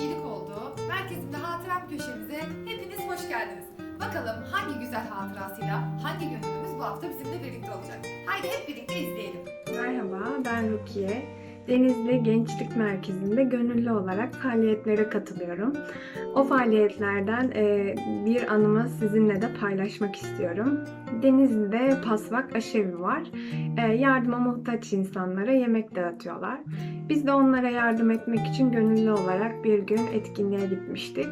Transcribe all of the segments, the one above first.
iyilik olduğu Merkezimde Hatıram köşemize hepiniz hoş geldiniz. Bakalım hangi güzel hatırasıyla hangi gönüllümüz bu hafta bizimle birlikte olacak. Haydi hep birlikte izleyelim. Merhaba, ben Rukiye. Denizli Gençlik Merkezi'nde gönüllü olarak faaliyetlere katılıyorum. O faaliyetlerden e, bir anımı sizinle de paylaşmak istiyorum. Denizli'de Pasvak Aşevi var. E, yardıma muhtaç insanlara yemek dağıtıyorlar. Biz de onlara yardım etmek için gönüllü olarak bir gün etkinliğe gitmiştik.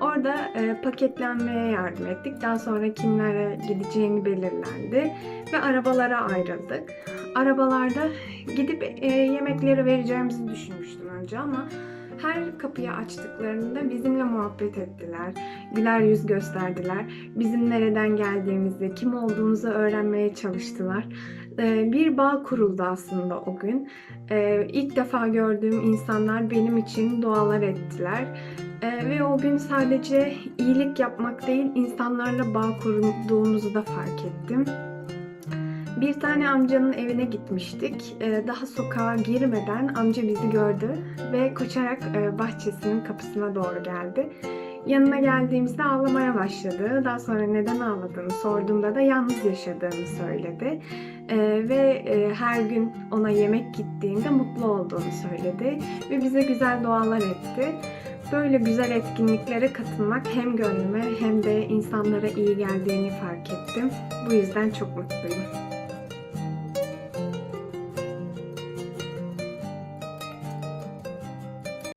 Orada e, paketlenmeye yardım ettik. Daha sonra kimlere gideceğini belirlendi ve arabalara ayrıldık. Arabalarda gidip e, yemekleri vereceğimizi düşünmüştüm önce ama her kapıyı açtıklarında bizimle muhabbet ettiler. Güler yüz gösterdiler. Bizim nereden geldiğimizi, kim olduğumuzu öğrenmeye çalıştılar. E, bir bağ kuruldu aslında o gün. E, ilk defa gördüğüm insanlar benim için dualar ettiler. E, ve o gün sadece iyilik yapmak değil, insanlarla bağ kurduğumuzu da fark ettim. Bir tane amcanın evine gitmiştik. Ee, Daha sokağa girmeden amca bizi gördü ve koşarak e, bahçesinin kapısına doğru geldi. Yanına geldiğimizde ağlamaya başladı. Daha sonra neden ağladığını sorduğumda da yalnız yaşadığını söyledi. Ee, ve e, her gün ona yemek gittiğinde mutlu olduğunu söyledi. Ve bize güzel dualar etti. Böyle güzel etkinliklere katılmak hem gönlüme hem de insanlara iyi geldiğini fark ettim. Bu yüzden çok mutluyum.